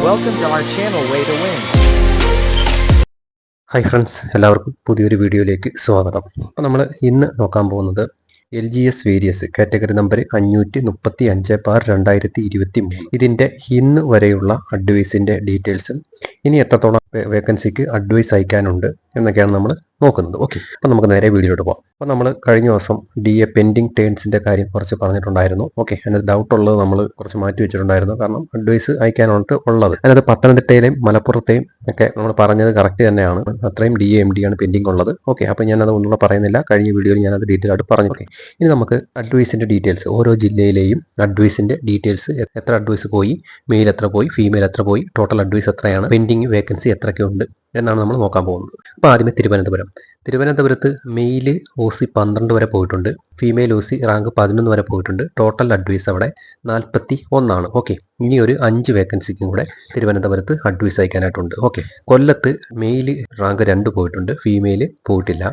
Welcome to our channel Way to Win. Hi friends എല്ലാവർക്കും പുതിയൊരു വീഡിയോയിലേക്ക് സ്വാഗതം അപ്പോൾ നമ്മൾ ഇന്ന് നോക്കാൻ പോകുന്നത് L G S various category number അഞ്ഞൂറ്റി മുപ്പത്തി അഞ്ച് ബാർ രണ്ടായിരത്തി ഇരുപത്തി മൂന്ന് ഇതിന്റെ ഇന്ന് വരെയുള്ള അഡ്വൈസിന്റെ ഡീറ്റെയിൽസും ഇനി എത്രത്തോളം വേക്കൻസിക്ക് അഡ്വൈസ് അയക്കാനുണ്ട് എന്നൊക്കെയാണ് നമ്മൾ നോക്കുന്നത് ഓക്കെ അപ്പം നമുക്ക് നേരെ വീഡിയോയിലോട്ട് പോകാം അപ്പോൾ നമ്മൾ കഴിഞ്ഞ ദിവസം ഡി എ പെൻഡിങ് ടേൺസിന്റെ കാര്യം കുറച്ച് പറഞ്ഞിട്ടുണ്ടായിരുന്നു. ഓക്കെ അതിനകത്ത് ഡൗട്ട് ഉള്ളത് നമ്മൾ കുറച്ച് മാറ്റി വെച്ചിട്ടുണ്ടായിരുന്നു. കാരണം അഡ്വൈസ് അയക്കാനായിട്ട് ഉള്ളത്. അതിനകത്ത് പത്തനംതിട്ടയിലെയും മലപ്പുറത്തെയും ഒക്കെ നമ്മൾ പറഞ്ഞത് കറക്റ്റ് തന്നെയാണ്. അത്രയും ഡി എം ഡി ആണ് പെൻഡിങ് ഉള്ളത്. ഓക്കെ അപ്പോൾ ഞാനത് ഒന്നുകൂടെ പറയുന്നില്ല. കഴിഞ്ഞ വീഡിയോയിൽ ഞാനത് ഡീറ്റെയിൽ ആയിട്ട് പറഞ്ഞു. ഓക്കെ ഇനി നമുക്ക് അഡ്വൈസിന്റെ ഡീറ്റെയിൽസ് ഓരോ ജില്ലയിലെയും അഡ്വൈസിന്റെ ഡീറ്റെയിൽസ് എത്ര അഡ്വൈസ് പോയി? മെയിൽ എത്ര പോയി? ഫീമെയിൽ എത്ര പോയി? ടോട്ടൽ അഡ്വൈസ് എത്രയാണ്? പെൻഡിങ് വേക്കൻസി എത്രയൊക്കെ ഉണ്ട് എന്നാണ് നമ്മൾ നോക്കാൻ പോകുന്നത്. അപ്പോൾ ആദ്യമേ തിരുവനന്തപുരം. തിരുവനന്തപുരത്ത് മെയിൽ ഒ സി പന്ത്രണ്ട് വരെ പോയിട്ടുണ്ട്. ഫീമെയിൽ ഒ സി റാങ്ക് പതിനൊന്ന് വരെ പോയിട്ടുണ്ട്. ടോട്ടൽ അഡ്വൈസ് അവിടെ നാൽപ്പത്തി ഒന്നാണ് ഓക്കെ. ഇനി ഒരു അഞ്ച് വേക്കൻസിക്കും കൂടെ തിരുവനന്തപുരത്ത് അഡ്വൈസ് അയക്കാനായിട്ടുണ്ട്. ഓക്കെ. കൊല്ലത്ത് മെയിൽ റാങ്ക് രണ്ട് പോയിട്ടുണ്ട്. ഫീമെയിൽ പോയിട്ടില്ല.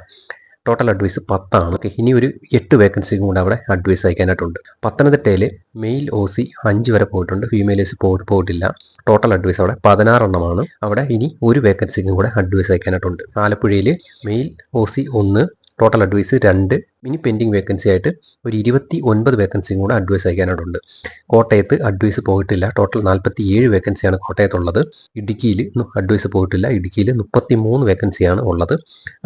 ടോട്ടൽ അഡ്വൈസ് പത്താണ്. ഓക്കെ ഇനി ഒരു എട്ട് വേക്കൻസിയും കൂടെ അവിടെ അഡ്വൈസ് അയക്കാനായിട്ടുണ്ട്. പത്തനംതിട്ടയിൽ മെയിൽ ഒ സി അഞ്ച് വരെ പോയിട്ടുണ്ട്. ഫീമെയിൽ ഒ സി പോയിട്ടില്ല. ടോട്ടൽ അഡ്വൈസ് അവിടെ പതിനാറെണ്ണമാണ്. അവിടെ ഇനി ഒരു വേക്കൻസിക്കും കൂടെ അഡ്വൈസ് അയക്കാനായിട്ടുണ്ട്. ആലപ്പുഴയിൽ മെയിൽ ഒ സി ഒന്ന് ടോട്ടൽ അഡ്വൈസ് രണ്ട് മിനി പെൻഡിങ് വേക്കൻസി ആയിട്ട് ഒരു ഇരുപത്തി ഒൻപത് വേക്കൻസിയും കൂടെ അഡ്വൈസ് അയക്കാനായിട്ടുണ്ട്. കോട്ടയത്ത് അഡ്വൈസ് പോയിട്ടില്ല. ടോട്ടൽ നാൽപ്പത്തി ഏഴ് വേക്കൻസിയാണ് കോട്ടയത്തുള്ളത്. ഇടുക്കിയിൽ അഡ്വൈസ് പോയിട്ടില്ല. ഇടുക്കിയിൽ മുപ്പത്തി മൂന്ന് വേക്കൻസിയാണ് ഉള്ളത്.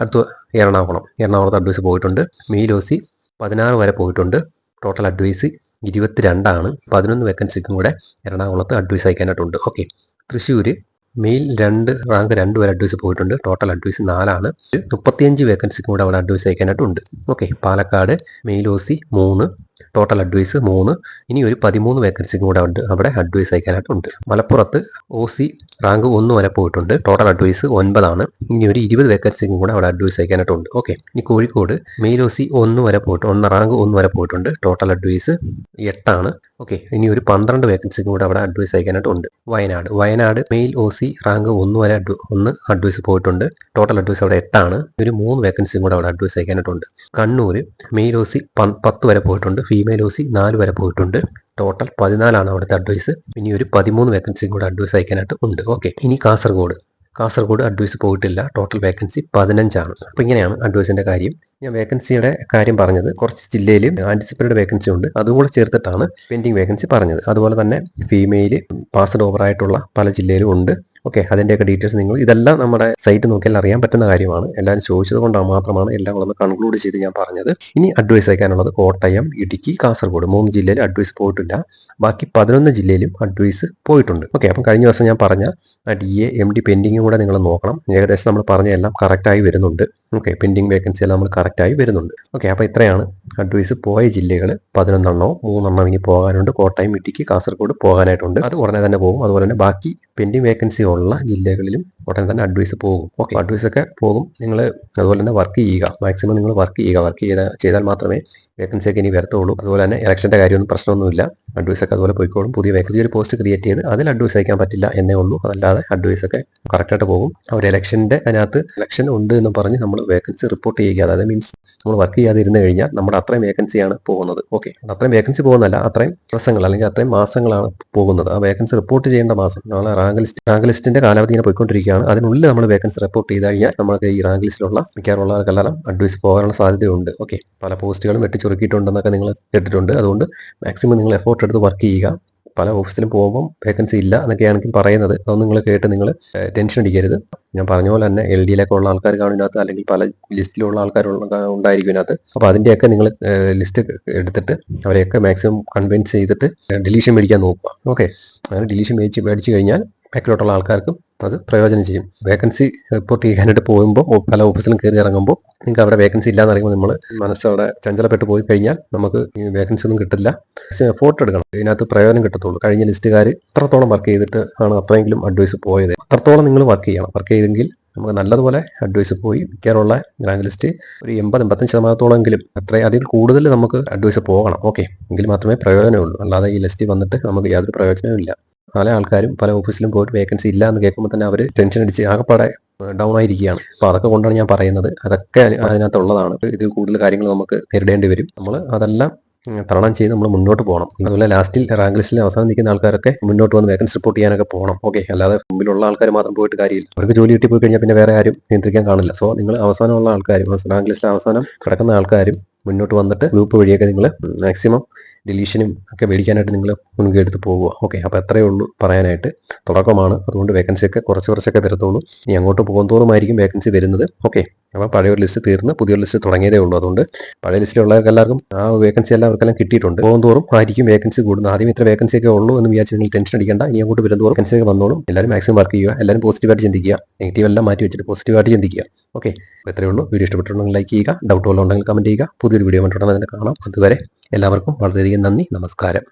അടുത്ത എറണാകുളം. എറണാകുളത്ത് അഡ്വൈസ് പോയിട്ടുണ്ട്. മെയിലോസി പതിനാറ് വരെ പോയിട്ടുണ്ട്. ടോട്ടൽ അഡ്വൈസ് ഇരുപത്തിരണ്ടാണ്. പതിനൊന്ന് വേക്കൻസിക്കും കൂടെ എറണാകുളത്ത് അഡ്വൈസ് അയക്കാനായിട്ടുണ്ട്. ഓക്കെ തൃശ്ശൂർ മെയിൽ രണ്ട് റാങ്ക് രണ്ട് വരെ അഡ്വൈസ് പോയിട്ടുണ്ട്. ടോട്ടൽ അഡ്വൈസ് നാലാണ്. മുപ്പത്തിയഞ്ച് വേക്കൻസിക്കും കൂടെ അവിടെ advice അയക്കാനായിട്ടുണ്ട്. Okay Palakkad male O C മൂന്ന്. ടോട്ടൽ അഡ്വൈസ് മൂന്ന്. ഇനി ഒരു പതിമൂന്ന് വേക്കൻസിയും കൂടെ അവിടെ അഡ്വൈസ് അയക്കാനായിട്ടുണ്ട് മലപ്പുറത്ത് ഒ സി റാങ്ക് ഒന്ന് വരെ പോയിട്ടുണ്ട്. ടോട്ടൽ അഡ്വൈസ് ഒൻപതാണ്. ഇനി ഒരു ഇരുപത് വേക്കൻസിക്കും കൂടെ അവിടെ അഡ്വൈസ് അയക്കാനായിട്ടുണ്ട് ഓക്കെ ഇനി കോഴിക്കോട് മെയിൽ ഒ സി ഒന്ന് വരെ പോയിട്ട് ഒന്ന് റാങ്ക് ഒന്ന് വരെ പോയിട്ടുണ്ട്. ടോട്ടൽ അഡ്വൈസ് എട്ടാണ്. ഓക്കെ ഇനി ഒരു പന്ത്രണ്ട് വേക്കൻസിക്കും കൂടെ അവിടെ advice അയക്കാനായിട്ടുണ്ട് Wayanad. Wayanad male O C rank ഒന്ന് വരെ ഒന്ന് അഡ്വൈസ് പോയിട്ടുണ്ട്. ടോട്ടൽ അഡ്വൈസ് അവിടെ എട്ടാണ്. ഒരു മൂന്ന് വേക്കൻസിയും കൂടെ അവിടെ അഡ്വൈസ് അയക്കാനായിട്ടുണ്ട് കണ്ണൂർ മെയിൽ ഒ സി പത്ത് വരെ പോയിട്ടുണ്ട്. ഫീമെയിൽ ഒ സി നാല് വരെ പോയിട്ടുണ്ട്. ടോട്ടൽ പതിനാലാണ് അവിടുത്തെ അഡ്വൈസ് ഇനി ഒരു പതിമൂന്ന് വേക്കൻസിയും കൂടെ അഡ്വൈസ് അയക്കാനായിട്ട് ഉണ്ട്. ഓക്കെ ഇനി കാസർഗോഡ്. കാസർഗോഡ് അഡ്വൈസ് പോയിട്ടില്ല. ടോട്ടൽ വേക്കൻസി പതിനഞ്ചാണ്. അപ്പോൾ ഇങ്ങനെയാണ് അഡ്വൈസിന്റെ കാര്യം. ഞാൻ വേക്കൻസിയുടെ കാര്യം പറഞ്ഞത് കുറച്ച് ജില്ലയിൽ ആന്റിസിപ്പേറ്റഡ് വേക്കൻസി ഉണ്ട്. അതുകൂടെ ചേർത്തിട്ടാണ് പെൻഡിങ് വേക്കൻസി പറഞ്ഞത്. അതുപോലെ തന്നെ ഫീമെയിൽ പാസ്ഡ് ഓവർ ആയിട്ടുള്ള പല ജില്ലയിലും ഉണ്ട്. ഓക്കെ അതിന്റെയൊക്കെ ഡീറ്റെയിൽസ് നിങ്ങൾ ഇതെല്ലാം നമ്മുടെ സൈറ്റ് നോക്കിയാൽ അറിയാൻ പറ്റുന്ന കാര്യമാണ്. എല്ലാവരും ചോദിച്ചത് കൊണ്ട് മാത്രമാണ് എല്ലാം ഒന്ന് കൺക്ലൂഡ് ചെയ്ത് ഞാൻ പറഞ്ഞത്. ഇനി അഡ്വൈസ് അയക്കാനുള്ളത് കോട്ടയം ഇടുക്കി കാസർഗോഡ് മൂന്ന് ജില്ലയിൽ അഡ്വൈസ് പോയിട്ടില്ല. ബാക്കി പതിനൊന്ന് ജില്ലയിലും അഡ്വൈസ് പോയിട്ടുണ്ട്. ഓക്കെ അപ്പം കഴിഞ്ഞ ദിവസം ഞാൻ പറഞ്ഞ ഡി എ എം ഡി പെൻഡിങ്ങും കൂടെ നിങ്ങൾ നോക്കണം. ഏകദേശം നമ്മൾ പറഞ്ഞ എല്ലാം കറക്റ്റായി വരുന്നുണ്ട്. ഓക്കെ പെൻഡിങ് വേക്കൻസി എല്ലാം നമ്മൾ കറക്റ്റായി വരുന്നുണ്ട്. ഓക്കെ അപ്പോൾ ഇത്രയാണ് അഡ്വൈസ് പോയ ജില്ലകൾ പതിനൊന്നെണ്ണോ മൂന്നെണ്ണം ഇനി പോകാനുണ്ട്. കോട്ടയം ഇടുക്കി കാസർഗോഡ് പോകാനായിട്ടുണ്ട്. അത് ഉടനെ തന്നെ പോകും. അതുപോലെ തന്നെ ബാക്കി പെൻഡിങ് വേക്കൻസി ഉള്ള ജില്ലകളിലും ഉടനെ തന്നെ അഡ്വൈസ് പോകും. ഓക്കെ അഡ്വൈസ് ഒക്കെ പോകും. നിങ്ങൾ അതുപോലെ തന്നെ വർക്ക് ചെയ്യുക. മാക്സിമം നിങ്ങൾ വർക്ക് ചെയ്യുക. വർക്ക് ചെയ്ത ചെയ്താൽ മാത്രമേ വേക്കൻസി ഒക്കെ ഇനി വരത്തുള്ളൂ. അതുപോലെ തന്നെ ഇലക്ഷന്റെ കാര്യമൊന്നും പ്രശ്നമൊന്നുമില്ല. അഡ്വൈസ് ഒക്കെ അതുപോലെ പോയിക്കോളും. പുതിയ വേക്കൻസി ഒരു പോസ്റ്റ് ക്രിയേറ്റ് ചെയ്ത് അതിൽ അഡ്വൈസ് അയക്കാൻ പറ്റില്ല എന്നേ ഉള്ളൂ. അതല്ലാതെ അഡ്വൈസ് ഒക്കെ കറക്റ്റായിട്ട് പോകും. അവർ ഇലക്ഷന്റെ അതിനകത്ത് ഇലക്ഷൻ ഉണ്ട് എന്ന് പറഞ്ഞ് നമ്മൾ വേക്കൻസി റിപ്പോർട്ട് ചെയ്യുക. അതായത് മീൻസ് നമ്മൾ വർക്ക് ചെയ്യാതെ ഇരുന്ന് കഴിഞ്ഞാൽ നമ്മുടെ അത്രയും വേക്കൻസിയാണ് പോകുന്നത്. ഓക്കെ അത്രയും വേക്കൻസി പോകുന്നല്ല അത്രയും ദിവസങ്ങൾ അല്ലെങ്കിൽ അത്രയും മാസങ്ങളാണ് പോകുന്നത്. ആ വേക്കൻസി റിപ്പോർട്ട് ചെയ്യേണ്ട മാസം നമ്മൾ റാങ്ക് ലിസ്റ്റ് റാങ്ക് ലിസ്റ്റിന്റെ കാലാവധി ഇങ്ങനെ പോയിക്കൊണ്ടിരിക്കുകയാണ്. അതിനുള്ളിൽ നമ്മൾ വേക്കൻസി റിപ്പോർട്ട് ചെയ്ത് കഴിഞ്ഞാൽ നമുക്ക് ഈ റാങ്ക് ലിസ്റ്റിലുള്ള മിക്കവാറുള്ളവർക്കെല്ലാം അഡ്വൈസ് പോകാനുള്ള സാധ്യതയുണ്ട്. ഓക്കെ പല പോസ്റ്റുകളും വെട്ടിച്ചുറുക്കിയിട്ടുണ്ടെന്നൊക്കെ നിങ്ങൾ കേട്ടിട്ടുണ്ട്. അതുകൊണ്ട് മാക്സിമം നിങ്ങൾ എഫോർട്ട് എടുത്ത് വർക്ക് ചെയ്യുക. പല ഓഫീസിലും പോകുമ്പം വേക്കൻസി ഇല്ല എന്നൊക്കെയാണെങ്കിൽ പറയുന്നത്. അതൊന്നും നിങ്ങൾ കേട്ട് നിങ്ങൾ ടെൻഷൻ അടിക്കരുത്. ഞാൻ പറഞ്ഞ പോലെ തന്നെ എൽ ഡിയിലൊക്കെ ഉള്ള ആൾക്കാർ കാണും ഇതിനകത്ത് അല്ലെങ്കിൽ പല ലിസ്റ്റിലുള്ള ആൾക്കാർ ഉണ്ടായിരിക്കും ഇതിനകത്ത്. അപ്പോൾ അതിന്റെയൊക്കെ നിങ്ങൾ ലിസ്റ്റ് എടുത്തിട്ട് അവരെയൊക്കെ മാക്സിമം കൺവിൻസ് ചെയ്തിട്ട് ഡിലീഷൻ മേടിക്കാൻ നോക്കുക. ഓക്കെ അങ്ങനെ ഡിലീഷൻ മേടിച്ച് മേടിച്ച് കഴിഞ്ഞാൽ ബാക്കിലോട്ടുള്ള ആൾക്കാർക്കും അത് പ്രയോജനം ചെയ്യും. വേക്കൻസി റിപ്പോർട്ട് ചെയ്യാനായിട്ട് പോകുമ്പോൾ പല ഓഫീസിലും കയറി ഇറങ്ങുമ്പോൾ നിങ്ങൾക്ക് അവിടെ വേക്കൻസി ഇല്ലാന്ന് അറിയുമ്പോൾ നമ്മൾ മനസ്സോടെ അവിടെ ചഞ്ചലപ്പെട്ട് പോയി കഴിഞ്ഞാൽ നമുക്ക് വേക്കൻസി ഒന്നും കിട്ടില്ല എഫോർട്ട് എടുക്കണം. ഇതിനകത്ത് പ്രയോജനം കിട്ടത്തുള്ളൂ. കഴിഞ്ഞ ലിസ്റ്റുകാർ എത്രത്തോളം വർക്ക് ചെയ്തിട്ട് ആണ് അത്രയെങ്കിലും അഡ്വൈസ് പോയത്. അത്രത്തോളം നിങ്ങൾ വർക്ക് ചെയ്യണം. വർക്ക് ചെയ്തെങ്കിൽ നമുക്ക് നല്ലതുപോലെ അഡ്വൈസ് പോയി മിക്കാറുള്ള ഗ്രാങ്ക് ലിസ്റ്റ് ഒരു എൺപത് എൺപത്തഞ്ച് ശതമാനത്തോളമെങ്കിലും അത്രയും അതിൽ കൂടുതൽ നമുക്ക് അഡ്വൈസ് പോകണം. ഓക്കെ എങ്കിൽ മാത്രമേ പ്രയോജനമുള്ളൂ. അല്ലാതെ ഈ ലിസ്റ്റ് വന്നിട്ട് നമുക്ക് യാതൊരു പ്രയോജനവും ഇല്ല. പല ആൾക്കാരും പല ഓഫീസിലും പോയിട്ട് വേക്കൻസി ഇല്ല എന്ന് കേൾക്കുമ്പോൾ തന്നെ അവർ ടെൻഷൻ അടിച്ച് ആകെപ്പാടെ ഡൗൺ ആയിരിക്കുകയാണ്. അപ്പോൾ അതൊക്കെ കൊണ്ടാണ് ഞാൻ പറയുന്നത്. അതൊക്കെ അതിനകത്തുള്ളതാണ്. ഇത് കൂടുതൽ കാര്യങ്ങൾ നമുക്ക് നേരിടേണ്ടി വരും. നമ്മൾ അതെല്ലാം തരണം ചെയ്ത് നമ്മൾ മുന്നോട്ട് പോകണം. അതുപോലെ ലാസ്റ്റിൽ റാങ്ക് ലിസ്റ്റിൽ അവസാനം നിൽക്കുന്ന ആൾക്കാരൊക്കെ മുന്നോട്ട് വന്ന് വേക്കൻസി റിപ്പോർട്ട് ചെയ്യാനൊക്കെ പോകണം. ഓക്കെ. അല്ലാതെ മുമ്പിലുള്ള ആൾക്കാർ മാത്രം പോയിട്ട് കാര്യമില്ല. അവർക്ക് ജോലി കിട്ടി പോയി കഴിഞ്ഞാൽ പിന്നെ വേറെ ആരും നിയന്ത്രിക്കാൻ കാണില്ല. സോ നിങ്ങൾ അവസാനമുള്ള ആൾക്കാരും റാങ്ക് ലിസ്റ്റിൽ അവസാനം കിടക്കുന്ന ആൾക്കാരും മുന്നോട്ട് വന്നിട്ട് ഗ്രൂപ്പ് വഴിയൊക്കെ നിങ്ങൾ മാക്സിമം ഡിലീഷനും ഒക്കെ മേടിക്കാനായിട്ട് നിങ്ങൾ മുൻകൈ എടുത്ത് പോകുക ഓക്കെ. അപ്പോൾ എത്രയേ ഉള്ളൂ പറയാനായിട്ട്. തുടക്കമാണ്. അതുകൊണ്ട് വേക്കൻസി ഒക്കെ കുറച്ച് കുറച്ചൊക്കെ വരത്തുള്ളൂ. ഇനി അങ്ങോട്ട് പോകുന്നതോറുമായിരിക്കും വേക്കൻസി വരുന്നത്. ഓക്കെ. അപ്പോൾ പഴയ ഒരു ലിസ്റ്റ് തീർന്ന് പുതിയൊരു ലിസ്റ്റ് തുടങ്ങിയതേ ഉള്ളൂ. അതുകൊണ്ട് പഴയ ലിസ്റ്റിലുള്ളവർക്ക് എല്ലാവർക്കും ആ വേക്കൻസി എല്ലാവർക്കെല്ലാം കിട്ടിയിട്ടുണ്ട്. പോകുന്തോറും ആയിരിക്കും വേക്കൻസി കൂടുന്നത്. ആദ്യം ഇത്ര വേക്കൻസി ഒക്കെ ഉള്ളൂ എന്ന് വിചാരിച്ച് നിങ്ങൾ ടെൻഷൻ അടിക്കേണ്ട. ഇനി അങ്ങോട്ട് വരുന്നതോറും വേക്കൻസി ഒക്കെ വന്നോളും. എല്ലാവരും മാക്സിമം വർക്ക് ചെയ്യുക. എല്ലാവരും പോസിറ്റീവായിട്ട് ചിന്തിക്കുക. നെഗറ്റീവ് എല്ലാം മാറ്റി വെച്ചിട്ട് പോസിറ്റീവായിട്ട് ചിന്തിക്കുക. ഓക്കെ ഇത്രയേ ഉള്ളൂ. വീഡിയോ ഇഷ്ടപ്പെട്ടിട്ടുണ്ടെങ്കിൽ ലൈക്ക് ചെയ്യുക. ഡൗട്ട് ഉണ്ടെങ്കിൽ കമന്റ് ചെയ്യുക. പുതിയൊരു വീഡിയോ അതിനെ കാണാം. അതുവരെ എല്ലാവർക്കും വളരെയധികം നന്ദി. നമസ്കാരം.